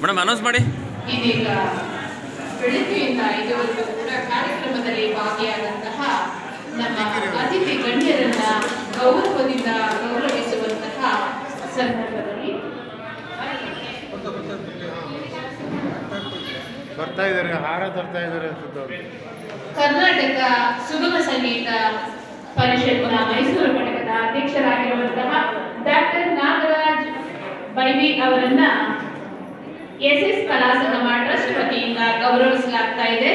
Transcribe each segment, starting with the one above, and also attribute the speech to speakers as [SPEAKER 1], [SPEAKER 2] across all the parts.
[SPEAKER 1] Madam announce ಮಾಡಿ.
[SPEAKER 2] ಇದೀಗ ಬೆಳಗ್ಗೆಯಿಂದ ಇದುವರೆಗೂ ಕೂಡ ಕಾರ್ಯಕ್ರಮದಲ್ಲಿ ಭಾಗಿಯಾದಂತಹ ನಮ್ಮ ಅತಿಥಿ ಗಣ್ಯರನ್ನ ಗೌರವದಿಂದ ಗೌರವಿಸುವಂತಹ ಸಂದರ್ಭದಲ್ಲಿ
[SPEAKER 3] ಬರ್ತಾ ಇದ್ದಾರೆ ಹಾರ ತರ್ತಾ ಇದ್ದಾರೆ
[SPEAKER 2] ಕರ್ನಾಟಕ ಸುಗಮ ಸಂಗೀತ ಪರಿಷತ್ನ ಮೈಸೂರು ಘಟಕದ ಅಧ್ಯಕ್ಷರಾಗಿರುವಂತಹ ಡಾಕ್ಟರ್ ನಾಗರಾಜ್ ಬೈವಿ ಅವರನ್ನ ಎಸ್ ಎಸ್ ಕಲಾ ಸಂಗಮ ಟ್ರಸ್ಟ್ ವತಿಯಿಂದ ಗೌರವಿಸಲಾಗ್ತಾ ಇದೆ.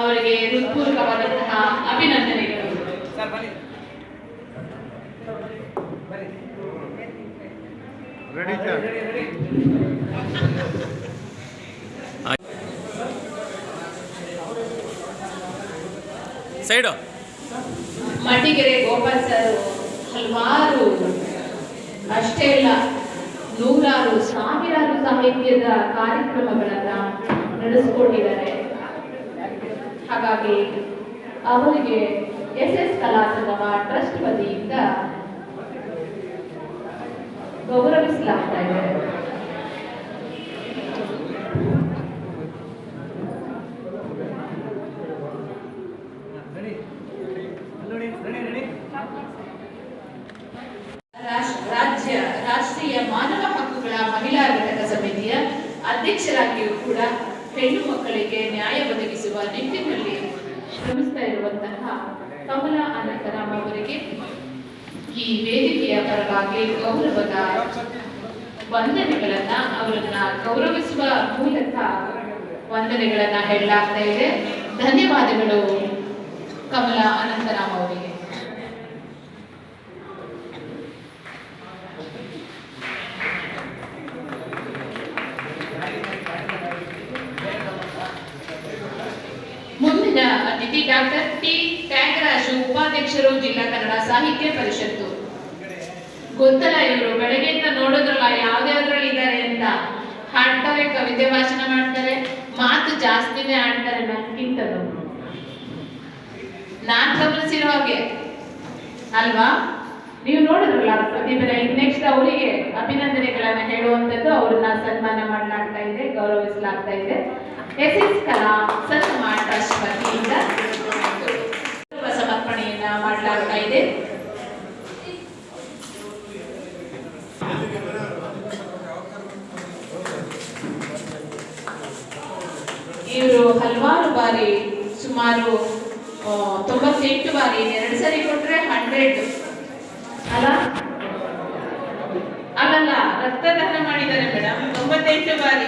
[SPEAKER 2] ಅವರಿಗೆ ಹೃತ್ಪೂರ್ವಕವಾದಂತಹ ಅಭಿನಂದನೆಗಳು.
[SPEAKER 3] Ready sir
[SPEAKER 1] side.
[SPEAKER 2] Mattigere Gopal sir ಹಲವಾರು. ಅಷ್ಟೇ ಅಲ್ಲ ನೂರಾರು ಸಾವಿರಾರು ಸಾಹಿತ್ಯದ ಕಾರ್ಯಕ್ರಮಗಳನ್ನ ನಡೆಸಿಕೊಂಡಿದ್ದಾರೆ. ಹಾಗಾಗಿ ಅವರಿಗೆ ಎಸ್ ಎಸ್ ಕಲಾ ಸಂಗಮ ಟ್ರಸ್ಟ್ ವತಿಯಿಂದ ಗೌರವಿಸಲಾಗ್ತಾ ಇದೆ. ರಾಷ್ಟ್ರೀಯ ಮಾನವ ಮಹಿಳಾ ಘಟಕ ಸಮಿತಿಯ ಅಧ್ಯಕ್ಷರಾಗಿಯೂ ಕೂಡ ಹೆಣ್ಣು ಮಕ್ಕಳಿಗೆ ನ್ಯಾಯ ಒದಗಿಸುವ ನಿಟ್ಟಿನಲ್ಲಿ ಶ್ರಮಿಸ್ತಾ ಇರುವಂತಹ ಕಮಲಾ ಅನಂತರಾಮ್ ಅವರಿಗೆ ಈ ವೇದಿಕೆಯ ಪರವಾಗಿ ಗೌರವದ ವಂದನೆಗಳನ್ನ ಅವರನ್ನ ಗೌರವಿಸುವ ಮೂಲಕ ವಂದನೆಗಳನ್ನ ಹೇಳಲಾಗ್ತಾ ಇದೆ. ಧನ್ಯವಾದಗಳು ಕಮಲಾ ಅನಂತರಾಮ್ ಅವರಿಗೆ ಮುಂದಿನ ಅತಿಥಿ ಡಾಕ್ಟರ್ ಟಿ ತ್ಯಾಗರಾಜು ಉಪಾಧ್ಯಕ್ಷರು ಜಿಲ್ಲಾ ಕನ್ನಡ ಸಾಹಿತ್ಯ ಪರಿಷತ್ತು. ಗೊತ್ತಲ್ಲ ಇವರು. ಬೆಳಗ್ಗೆಯಿಂದ ನೋಡೋದ್ರಲ್ಲ ಯಾವ್ದ್ಯಾವ್ದ್ರಲ್ಲಿ ಇದ್ದಾರೆ ಅಂತ. ಹಾಡ್ತಾರೆ, ಕವಿತೆ ಭಾಷಣ ಮಾಡ್ತಾರೆ. ಮಾತು ಜಾಸ್ತಿನೇ ಆಡ್ತಾರೆ ನನ್ಗಿಂತಲೂ ನಾನ್ ಗಮನಿಸಿರೋ ಹಾಗೆ. ಅಲ್ವಾ? ನೀವು ನೋಡಿದ್ರಲ್ಲ ಪ್ರತಿಭೆನ ನೆಕ್ಸ್ಟ್ ಅವರಿಗೆ ಅಭಿನಂದನೆಗಳನ್ನ ಹೇಳುವಂತದ್ದು ಅವ್ರನ್ನ ಸನ್ಮಾನ ಮಾಡಲಾಗ್ತಾ ಇದೆ, ಗೌರವಿಸಲಾಗ್ತಾ ಇದೆ. ಎಸ್ ಎಸ್ ಕಲಾ ಸಂಗಮ ಟ್ರಸ್ಟ್ ವತಿಯಿಂದ ಗೌರವ ಸಮರ್ಪಣೆಯನ್ನ ಮಾಡಲಾಗ್ತಾ ಇದೆ ಇವರು ಹಲವಾರು ಬಾರಿ, ಸುಮಾರು ತೊಂಬತ್ತೆಂಟು ಬಾರಿ ಎರಡು ಸರಿ ಕೊಟ್ಟರೆ ಹಂಡ್ರೆಡ್ ಅಲ್ಲ? ಅಲ್ಲಲ್ಲ ರಕ್ತದಾನ ಮಾಡಿದ್ದಾರೆ ಮೇಡಮ್. ತೊಂಬತ್ತೆಂಟು ಬಾರಿ.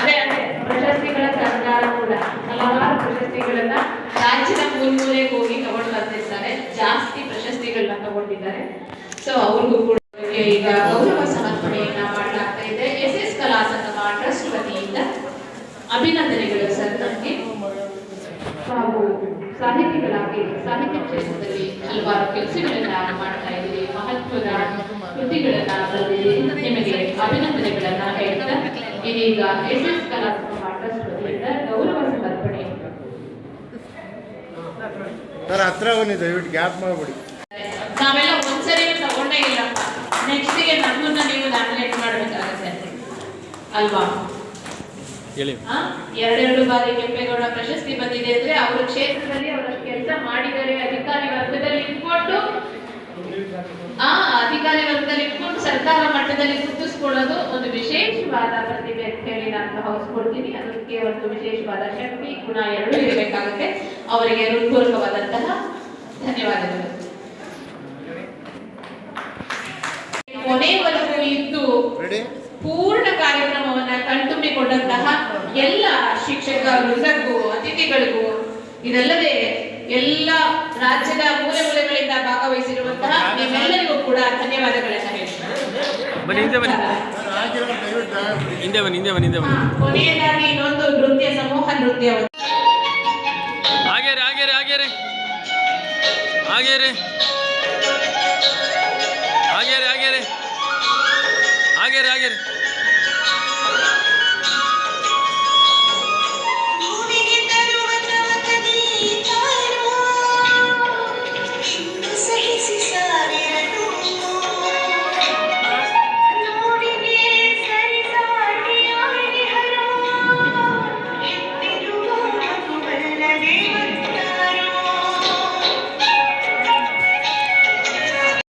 [SPEAKER 2] ಅದೇ ಅದೇ. ಪ್ರಶಸ್ತಿಗಳ ಸರ್ಕಾರ ಕೂಡ ಹಲವಾರು ಪ್ರಶಸ್ತಿಗಳನ್ನ ರಾಜ್ಯದ ಮೂಲ ಮೂಲೆಗೆ ಹೋಗಿ ತಗೊಂಡು ಬರ್ತಿರ್ತಾರೆ ಜಾಸ್ತಿ ಪ್ರಶಸ್ತಿಗಳನ್ನ ತಗೊಂಡಿದ್ದಾರೆ. ಸೊ ಅವ್ರಿಗೂ ಕೂಡ ಈಗ ಗೌರವ ಸಮರ್ಪಣೆಯನ್ನ ಮಾಡಲಾಗ್ತಾ ಇದೆ ಎಸ್ ಎಸ್ ಕಲಾ ಸಂಗಮ ಟ್ರಸ್ಟ್ ವತಿಯಿಂದ ಅಭಿನಂದನೆಗಳು ಸರ್ ನಮಗೆ. ಹಾಗೂ ಸಾಹಿತಿಗಳಾಗಿ ಸಾಹಿತ್ಯ ಕ್ಷೇತ್ರದಲ್ಲಿ ಹಲವಾರು ಕೆಲಸಗಳನ್ನ ಮಾಡ್ತಾ ಇದ್ದೀವಿ ಮಹತ್ವದ ಕೃತಿಗಳನ್ನ ನಿಮಗೆ ಅಭಿನಂದನೆಗಳನ್ನ ಹೇಳ್ತಾ ಇದೀಗ ಎಸ್ ಎಸ್ ಕಲಾತ್ಮಕ ಟ್ರಸ್ಟ್ ವತಿಯಿಂದ ಗೌರವ ಸಮರ್ಪಣೆ.
[SPEAKER 3] ಸರ್ ಹತ್ರ ಬನ್ನಿ ದಯವಿಟ್ಟು ಗ್ಯಾಪ್ ಮಾಡಿಬಿಡಿ.
[SPEAKER 2] ನಾವೆಲ್ಲ ಒಂದ್ಸರಿ ತಗೊಂಡೇ ಇಲ್ಲಪ್ಪ. ನೆಕ್ಸ್ಟ್ಗೆ ನಮ್ಮನ್ನ ನೀವು ನಾಮಿನೇಟ್ ಮಾಡಬೇಕಾಗತ್ತೆ. ಅಲ್ವಾ? ಎರಡೆರಡು ಬಾರಿ ಕೆಂಪೇಗೌಡ ಪ್ರಶಸ್ತಿ ಬಂದಿದೆ ಅಂದ್ರೆ ಅವರ ಕ್ಷೇತ್ರದಲ್ಲಿ ಅವರ ಕೆಲಸ ಮಾಡಿದರೆ ಅಧಿಕಾರಿ ವರ್ಗದಲ್ಲಿ ಇಟ್ಕೊಂಡು ಆ ಅಧಿಕಾರಿ ವರ್ಗದಲ್ಲಿ ಇಟ್ಕೊಂಡು ಸರ್ಕಾರ ಮಟ್ಟದಲ್ಲಿ ಗುರುತಿಸ್ಕೊಳ್ಳೋದು ಒಂದು ವಿಶೇಷವಾದ ಪ್ರತಿಭೆ ಅಂತ ಹೇಳಿ ನಾನು ಭಾವಿಸ್ಕೊಳ್ತೀನಿ ಅದಕ್ಕೆ ಒಂದು ವಿಶೇಷವಾದ ಶಕ್ತಿ ಗುಣ ಎರಡು ಇರಬೇಕಾಗುತ್ತೆ. ಅವರಿಗೆ ಹೃತ್ಪೂರ್ವಕವಾದಂತಹ ಧನ್ಯವಾದಗಳು. ಕೊನೆಯವರೆಗೂ ಇದ್ದು
[SPEAKER 3] ರೆಡಿ
[SPEAKER 2] ಪೂರ್ಣ ಕಾರ್ಯಕ್ರಮವನ್ನ ಕಣ್ತುಂಬಿಕೊಂಡಂತಹ ಎಲ್ಲ ಶಿಕ್ಷಕ ವೃಂದಕ್ಕೂ ಅತಿಥಿಗಳಿಗೂ ಇದಲ್ಲದೆ ಎಲ್ಲ ರಾಜ್ಯದ ಮೂಲೆ ಮೂಲೆಗಳಿಂದ ಭಾಗವಹಿಸಿರುವಂತಹ ನಿಮ್ಮೆಲ್ಲರಿಗೂ ಕೂಡ ಧನ್ಯವಾದಗಳನ್ನು ಹೇಳ್ತೀನಿ. ಕೊನೆಯದಾಗಿ ಇನ್ನೊಂದು ನೃತ್ಯ ಸಮೂಹ ನೃತ್ಯ
[SPEAKER 1] ಹಾಗೇರಿ ಹಾಗೇರಿ ಹಾಗೇರಿ ಹಾಗೇರಿ ಆಗ್ಯಾರಿ